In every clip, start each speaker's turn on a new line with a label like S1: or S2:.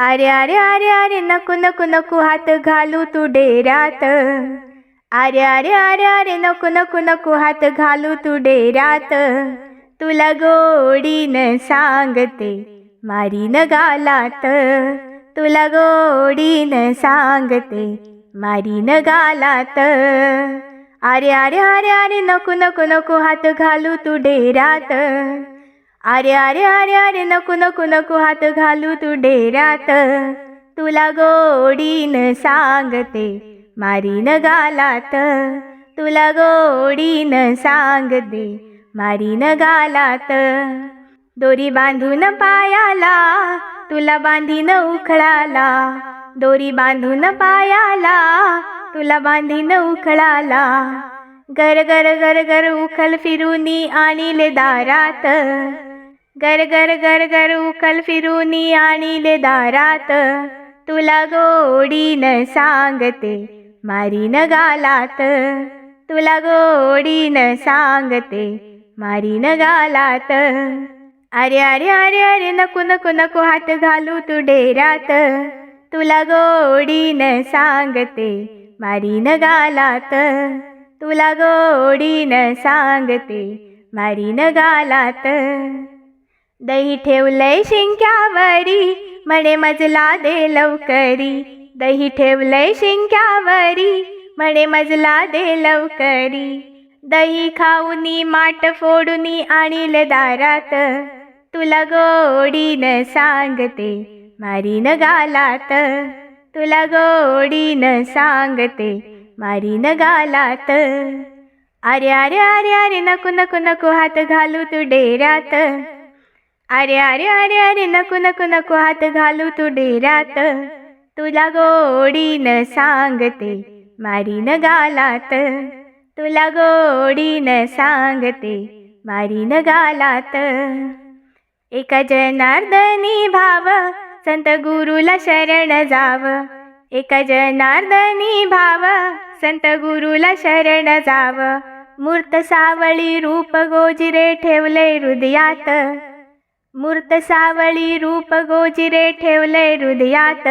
S1: अरे अरे अरे अरे नको नको नको हात घालू तू डेऱ्यात अरे अरे अरे अरे नको नको नको हात घालू तू डेऱ्यात तुला गोडीनं सांगते मारीन गालात. तुला गोडीनं सांगते मारीन गालात. अरे अरे अरे अरे नको नको नको हात घालू तू डेऱ्यात अरे अरे अरे अरे नको नको नको हात घालू तू डेऱ्यात तुला गोडीन सांगते मारीन गालात. तुला गोडीन सांगते मारीन गालात. दोरी बांधून पायाला तुला बांधीन उखळाला. दोरी बांधून पायाला तुला बांधीन उखळाला. गर गर गर गर उखल फिरूनी आणीले दारात. गर गर गर गर उखल फिरूनी आणिले दारात. तुला गोडीनं सांगते मारीन गालात. तुला गोडीन सांगते मारीन गालात. अरे अरे अरे अरे नको नको नको हात घालू तू डेरात तुला गोडीन सांगते मारीन गालात. तुला गोडीन सांगते मारीन गालात. दही ठेवलंय शिंक्यावरी म्हणे मजला दे लवकरी. दही ठेवलंय शिंक्यावरी म्हणे मजला दे लवकरी. दही खाऊनी माट फोडूनी आणील दारात. तुला गोडीनं सांगते मारीन गालात. तुला गोडीनं सांगते मारीन गालात. अरे अरे अरे अरे नको नको नको हात घालू तू डेऱ्यात. अरे अरे अरे अरे नको नको नको हात घालू तू डेरात तुला गोडीनं सांगते मारीन गालात. तुला गोडीन सांगते मारीन गालात. एका जनार्दनी भाव संत गुरुला शरण जाव. एका जनार्दनी भाव संत गुरुला शरण जाव. मूर्त सावळी रूप गोजिरे ठेवले हृदयात. मूर्त सावळी रूप गोजिरे ठेवलंय हृदयात.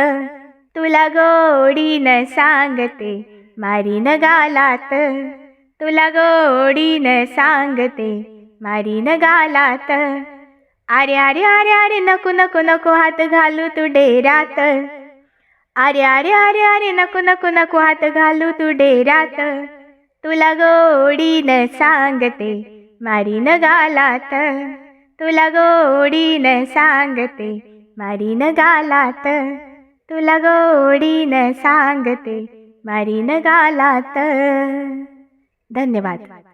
S1: तुला गोडीनं सांगते मारीन गालात. तुला गोडीनं सांगते मारीन गालात. अरे अरे अरे अरे नको नको नको हात घालू तू डेरात अरे अरे अरे अरे नको नको नको हात घालू तू डेरात तुला गोडीनं सांगते मारीन गालात. तुला गोडीनं सांगते मारीन गालात. तुला गोडीनं सांगते मारीन गालात. धन्यवाद.